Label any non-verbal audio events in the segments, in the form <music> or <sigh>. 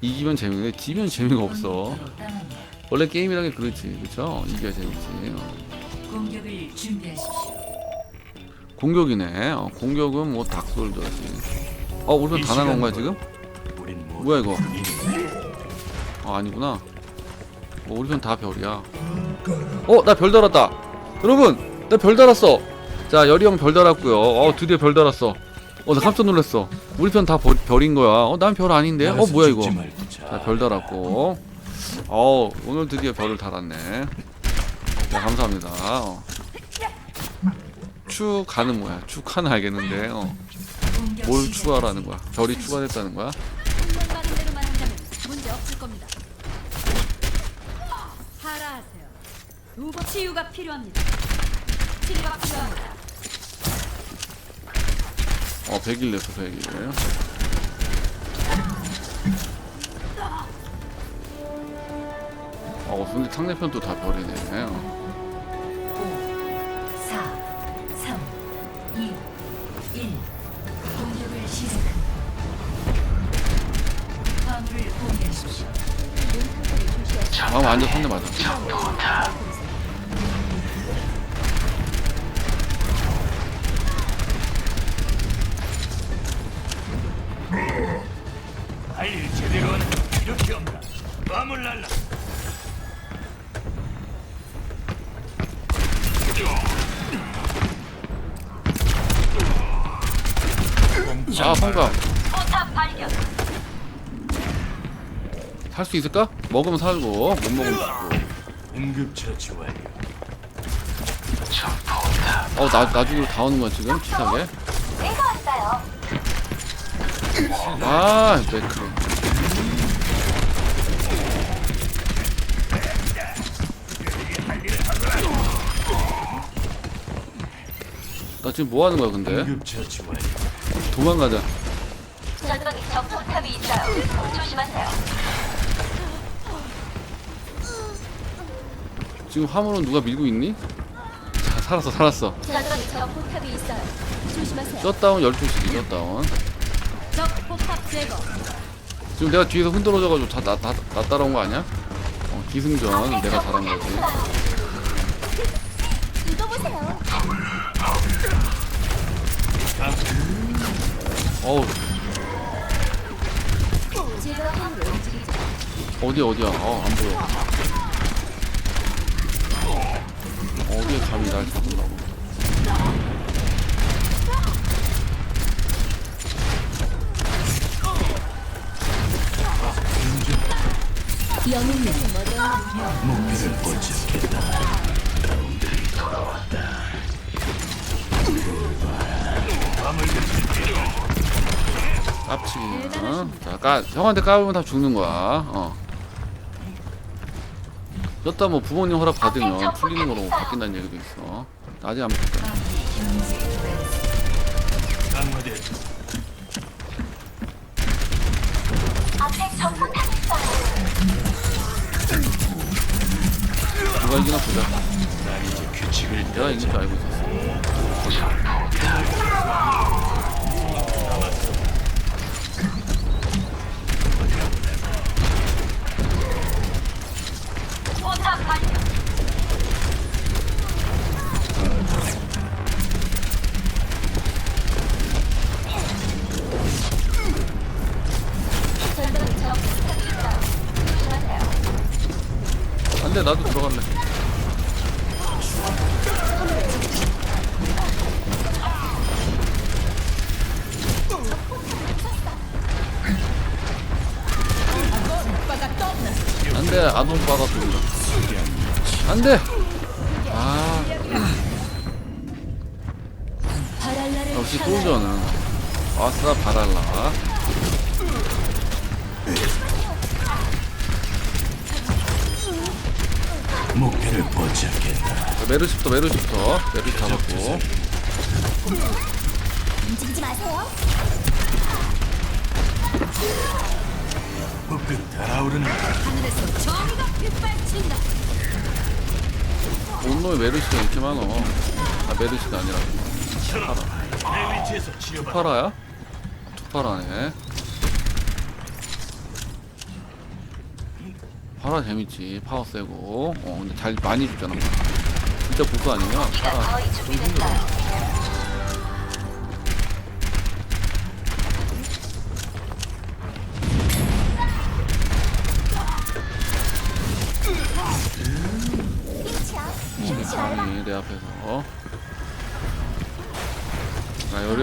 이기면 재밌는데 지면 재미가 없어. 원래 게임이라는 게 그렇지, 그렇죠? 이겨야 재밌지. 어. 공격을 준비하십시오. 공격이네. 어, 공격은 뭐 닥솔더지. 어, 우리 편다 나간 거야 지금? 뭐야 이거? 어, 아니구나. 어, 우리 편다 별이야. 어, 나 별 달았다. 여러분, 나 별 달았어. 자, 열이 형 별 달았고요. 어, 드디어 별 달았어. 어, 나 깜짝 놀랐어. 우리 편 다 별인 거야. 어, 난 별 아닌데. 어, 뭐야 이거? 자. 자, 별 달았고. 어, 오늘 드디어 별을 달았네. 자, 감사합니다. 어. 축하는 뭐야? 축하는 알겠는데, 어. 뭘 시작. 추가라는 거야? 별이 추가됐다는 거야? 치유가 필요합니다. 치료가 필요합니다. 어, 100일 냈어, 100일. 어, 근데 상대편 또다 별이네. 어. 4, 3, 2, 1. 공격을 시작합니다. 화물을 공개하십시오. 아, 완전 상대 맞아. 할일 제대로 하는 이렇게 없나? 마물 날라. 아, 성가. 살수 있을까? 먹으면 살고, 못 먹으면 죽고. 응급처치 완료. 어, 나, 나중으로 다 오는 거야, 지금? 비슷하게. 아, 매크로. 나 지금 뭐 하는 거야, 근데? 도망가자. 전방에 적포탑이 있어요. 조심하세요. 지금 화물은 누가 밀고 있니? 자, 살았어, 살았어. 전방에 적포탑이 있어요. 조심하세요. 셧다운 12시, 셧다운. 적 포탑 제거. 지금 내가 뒤에서 흔들어져가지고 다, 나, 나, 나 따라온 거 아니야? 어, 기승전 내가 잘한 거지. 어우, 제가 힘으로 움직이죠. 어디, 어디야? 어, 안 보여. 어디에 감히 날 잡는다고. 목표를 포착했다. 깝치기. 어? 자, 까, 형한테 까보면 다 죽는 거야. 어. 졌다 뭐 부모님 허락 받으면 풀리는 거로 바뀐다는 얘기도 있어. 나 아직 안 바뀌었다. 앞에 적포 누가 이기나 보자. 난 이제 규칙을 내가 이길 줄 알고 있었어. 포탑 발견. 안 돼, 아동 바가 돌린다. 안 돼! 아, 역시 솔저는. 아싸, 바랄라. 목표를 포착했다. 자, 메르시부터, 메르시부터. 메르시 잡았고. 움직이지 마세요. 부끄 달아오르는 하늘에서 정의가 빗발친다. 온놈에 메르시가 이렇게 많어. 아, 메르시가 아니라. 내 위치에서 치료받아. 투파라야? 투파라네. 파라 재밌지 파워 세고 어 근데 잘 많이 주잖아 진짜 보스 아니면 파라 거의 좀 힘들어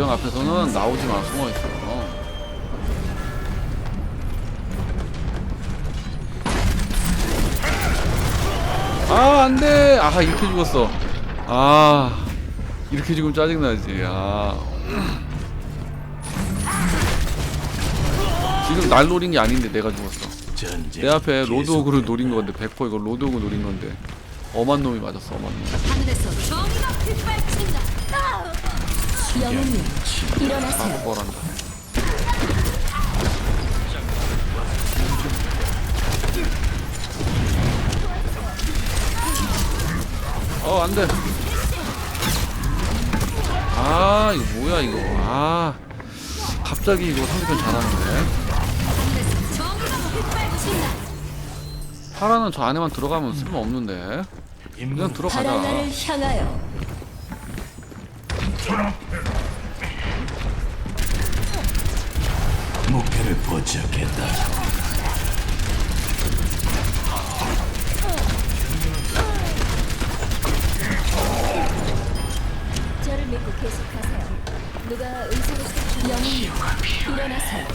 나 요령 앞에서는 나오지 마. 숨어 있어 아 안돼. 아 이렇게 죽었어. 아 이렇게 죽으면 짜증 나지. 아. 지금 날 노린 게 아닌데 내가 죽었어. 내 앞에 로드오그를 노린 건데 100% 이거 로드오그 노린 건데. 엄한 놈이 맞았어 엄한 놈. 하늘에서 정의가 빗발친다. 영웅님 일어나세요. 아. 어, 안 돼. 아, 이거 뭐야, 이거. 아. 갑자기 이거 상대편 잘하는데. 파라는 저 안에만 들어가면 쓸모 없는데. 그냥 들어가자. 향하여 목표를 포착했다. 저를 믿고 계속하세요. 누가 의사를 찾 영웅님 일어나세요.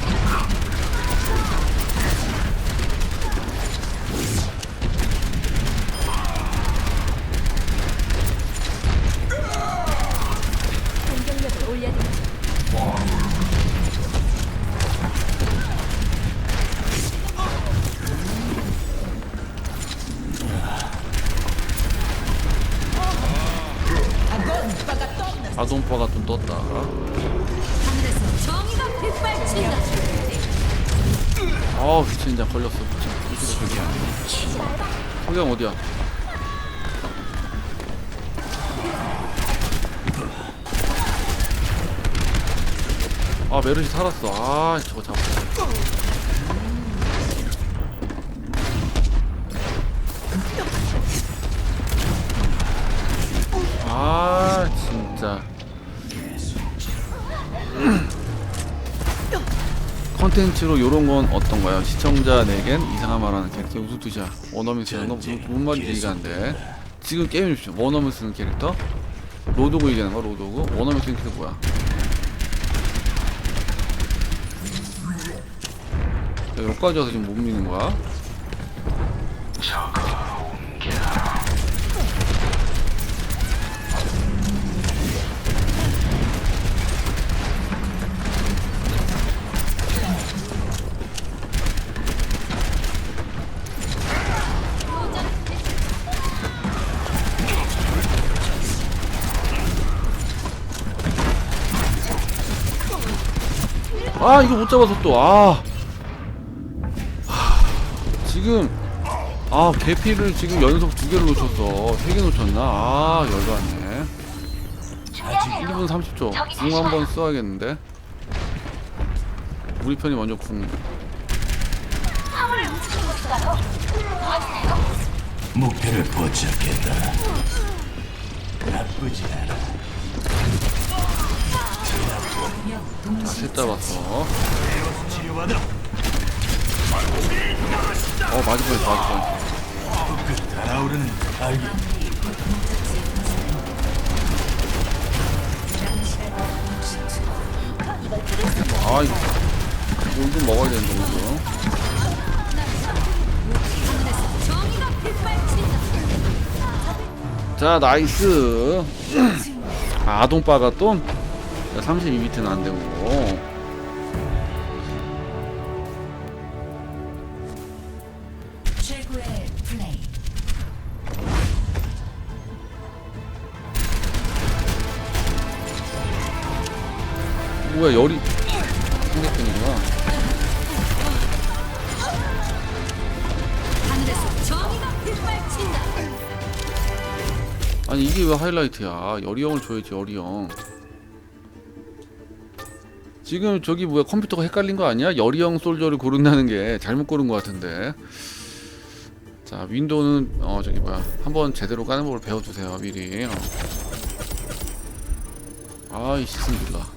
공격력을 아동파가 좀 떴다. 아우, 진짜 걸렸어. 석영 어디야? 아 메르시 살았어. 아 저거 잡고. 아 컨텐츠로 요런 건 어떤가요? 시청자에겐 이상한 말하는 캐릭터 뜻이야? 원어민 쓰는 거 무슨, 무슨 말인지 이해가 안 돼. 지금 게임 주십시오. 원어민 쓰는 캐릭터? 로도그 얘기하는 거야 로도그? 원어민 쓰는 캐릭터 뭐야? 야, 여기까지 와서 지금 못 미는 거야? 아 이거 못 잡아서 또 아. 하, 지금 아 개피를 지금 연속 두 개를 놓쳤어 세 개 놓쳤나 아 열받네 1분 30초 궁 한 번 써야겠는데 우리 편이 먼저 궁. 목표를 포착했다. 나쁘지 않아. 셋 잡았어 치료받아. 어 뻔했어 맞을 뻔했어 그 달아오르는 알기. 아 이거 물좀 먹어야 되는데 빗발친다. 자 나이스 <clears throat> 아, 아동바가 또 32비트는 안 되고. 뭐야 열이 빗발친다. 아니 이게 왜 하이라이트야 열이 형을 줘야지 열이 형 지금 저기 뭐야 컴퓨터가 헷갈린 거 아니야? 열이형 솔저를 고른다는 게 잘못 고른 것 같은데. 자 윈도우는 어 저기 뭐야 한번 제대로 까는 법을 배워두세요 미리. 어. 아이 시승 몰라.